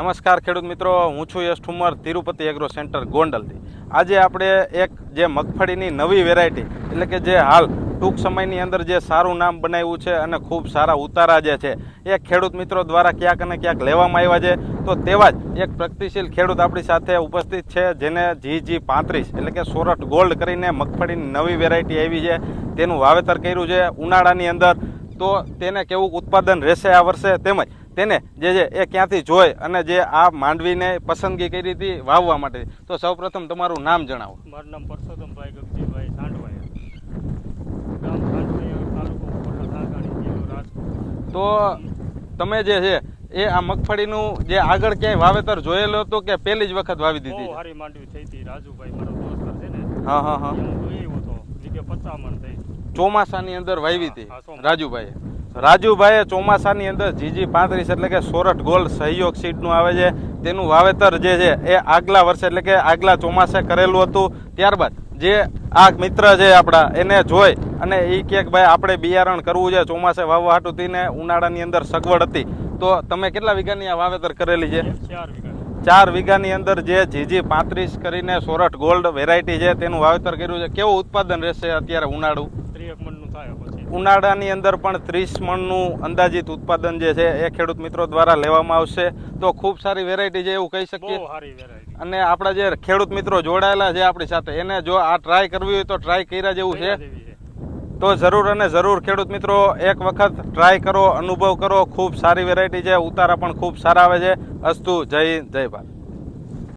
નમસ્કાર ખેડૂત મિત્રો, હું છું યશ ઠુમર, તિરુપતિ એગ્રો સેન્ટર ગોંડલથી. આજે આપણે એક જે મગફળીની નવી વેરાયટી એટલે કે જે હાલ ટૂંક સમયની અંદર જે સારું નામ બનાવ્યું છે અને ખૂબ સારા ઉતારા જે છે, એ ખેડૂત મિત્રો દ્વારા ક્યાંક અને ક્યાંક લેવામાં આવ્યા છે. તો તેવા જ એક પ્રગતિશીલ ખેડૂત આપણી સાથે ઉપસ્થિત છે, જેને જી જી પાંત્રીસ, એટલે કે સોરઠ ગોલ્ડ કરીને મગફળીની નવી વેરાયટી આવી છે. તેનું વાવેતર કર્યું છે ઉનાળાની અંદર. તો તેને કેવું ઉત્પાદન રહેશે આ વર્ષે? તેમજ તેને જે છે એ ક્યાંથી જોઈ અને જે આ માંડવીને પસંદગી કરી હતી વાવવા માટે. તો સૌપ્રથમ તમારું નામ જણાવો. મારું નામ પરસોત્તમભાઈ ગગજીભાઈ સાંડવાયા. તો તમે જે છે એ આ મગફળીનું જે આગળ ક્યાંય વાવેતર જોયેલું હતું કે પહેલી જ વખત વાવી દીધી મારી માંડવી થઈ હતી. રાજુભાઈ મારો દોસ્ત છે ને હા હા હા. હું આવ્યો હતો. લીધે પચામણ થઈ. ચોમાસાની અંદર વાવી હતી ચોમાસા. રાજુભાઈએ ચોમાસાની અંદર જીજી પાંત્રીસ એટલે કે સોરઠ ગોલ્ડ સહયોગ સીડનું આવે છે. તેનું વાવેતર જે છે એ આગલા વર્ષે એટલે કે આગલા ચોમાસે કરેલું હતું. ત્યારબાદ જે આ મિત્ર છે આપણા એને જોઈ અને એ કે ભાઈ આપણે બિયારણ કરવું છે ચોમાસે વાવવા હાટું થઈને ઉનાળાની અંદર સગવડ હતી. તો તમે કેટલા વીઘાની આ વાવેતર કરેલી છે? ચાર વીઘાની અંદર જે જીજી પાંત્રીસ કરીને સોરઠ ગોલ્ડ વેરાયટી છે તેનું વાવેતર કર્યું છે. કેવું ઉત્પાદન રહેશે અત્યારે ઉનાળું? ઉનાળાની અંદર પણ ત્રીસ મણનું અંદાજિત ઉત્પાદન જે છે એ ખેડૂત મિત્રો દ્વારા લેવામાં આવશે. તો ખૂબ સારી વેરાયટી છે એવું કહી શકીએ. અને આપણા જે ખેડૂત મિત્રો જોડાયેલા છે આપણી સાથે એને જો આ ટ્રાય કરવી હોય તો ટ્રાય કર્યા જેવું છે. તો જરૂર અને જરૂર ખેડૂત મિત્રો એક વખત ટ્રાય કરો અનુભવ કરો. ખૂબ સારી વેરાયટી છે ઉતારા પણ ખૂબ સારા આવે છે. અસ્તુ જય જય ભારત.